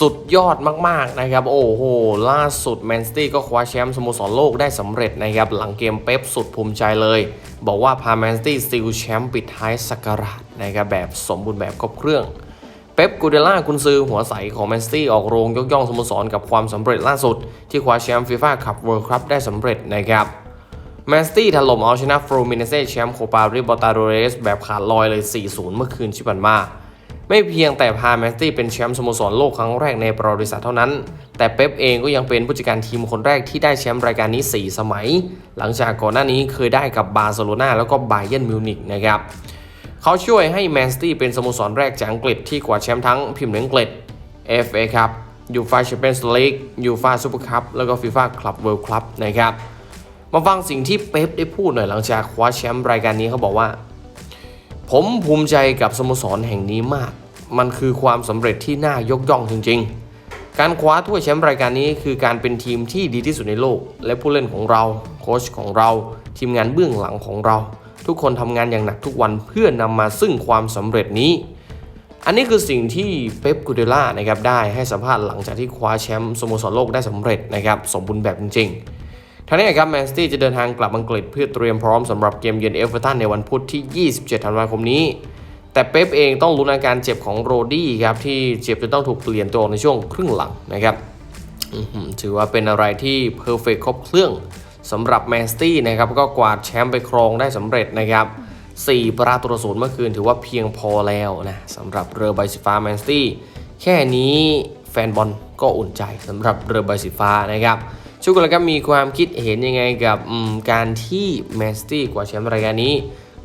สุดยอดมากๆนะครับ โอ้โห ล่าสุดแมนซิตี้ก็คว้าแชมป์สโมสรโลกได้สำเร็จนะครับ หลังเกมเป๊ปสุดภูมิใจเลย บอกว่าพาแมนซิตี้ซิลแชมป์ปิดท้ายสักราชนะครับ แบบสมบูรณ์แบบครบเครื่อง เป๊ปกูเดล่ากุนซือหัวใสของแมนซิตี้ออกโรงยกย่องสโมสรกับความสำเร็จล่าสุด ที่คว้าแชมป์ฟีฟ่าคัพเวิลด์คัพได้สำเร็จนะครับแมนซิตี้ถล่มเอาชนะฟรูมินเซ่แชมป์โคปาริบอตาโดเรสแบบขาดลอยเลย 4-0 เมื่อคืนที่ผ่านมา ไม่เพียงแต่พาแมนซิตี้เป็นแชมป์สโมสรโลกครั้งแรกในประวัติศาสตร์เท่านั้น แต่เป๊ปเองก็ยังเป็นผู้จัดการทีมคนแรกที่ได้แชมป์รายการนี้ 4 สมัย หลังจากก่อนหน้านี้เคยได้กับบาร์เซโลนาแล้วก็บาเยนมิวนิกนะครับเขาช่วยให้แมนซิตี้เป็นสโมสรแรกจากอังกฤษที่กวาแชมป์ทั้งพิมพ์อังกฤษ FA ครับยูฟาแชมเปี้ยนส์ลีกยูฟาซูเปอร์คัพแล้วก็ฟีฟ่าคลับเวิลด์คลับนะครับมาฟังสิ่งที่เป๊ปได้พูดหน่อยหลังจากคว้าแชมป์รายการนี้เขาบอกว่า ผมภูมิใจกับสโมสรแห่งนี้มาก มันคือความสำเร็จที่น่ายกย่องจริง ๆ การคว้าถ้วยแชมป์รายการนี้คือการเป็นทีมที่ดีที่สุดในโลก และผู้เล่นของเรา โค้ชของเรา ทีมงานเบื้องหลังของเรา ทุกคนทำงานอย่างหนักทุกวันเพื่อนำมาซึ่งความสำเร็จนี้ อันนี้คือสิ่งที่เป๊ปกูเดล่านะครับได้ให้สัมภาษณ์หลังจากที่คว้าแชมป์สโมสรโลกได้สำเร็จนะครับสมบูรณ์แบบจริงๆ ทั้งนี้ครับแมนซิตี้จะเดินทางกลับอังกฤษเพื่อเตรียมพร้อมสำหรับเกมเยือนเอเวอร์ตันในวันพุธที่ 27 ธันวาคมนี้ แต่เป๊ปเองต้องลุ้นอาการเจ็บของโรดี้ครับที่เจ็บจนต้องถูกเปลี่ยนตัวออกในช่วงครึ่งหลังนะครับถือว่าเป็นอะไรที่เพอร์เฟกครบเครื่องสำหรับแมนซิตี้นะครับก็กวาดแชมป์ไปครองได้สำเร็จนะครับ4ประตูต่อศูนย์เมื่อคืนถือว่าเพียงพอแล้วนะสำหรับเรือใบสีฟ้าแมนซิตี้แค่นี้แฟนบอลก็อุ่นใจสำหรับเรือใบสีฟ้านะครับ ชุกคนละครับมีความคิดเห็นยังไงกับการที่แมนซิตี้กว่าแชมป์รายการนี้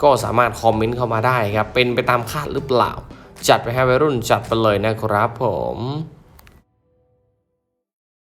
ก็สามารถคอมเมนต์เข้ามาได้ครับ เป็นไปตามคาดหรือเปล่า จัดไปให้วัยรุ่นจัดไปเลยนะครับผม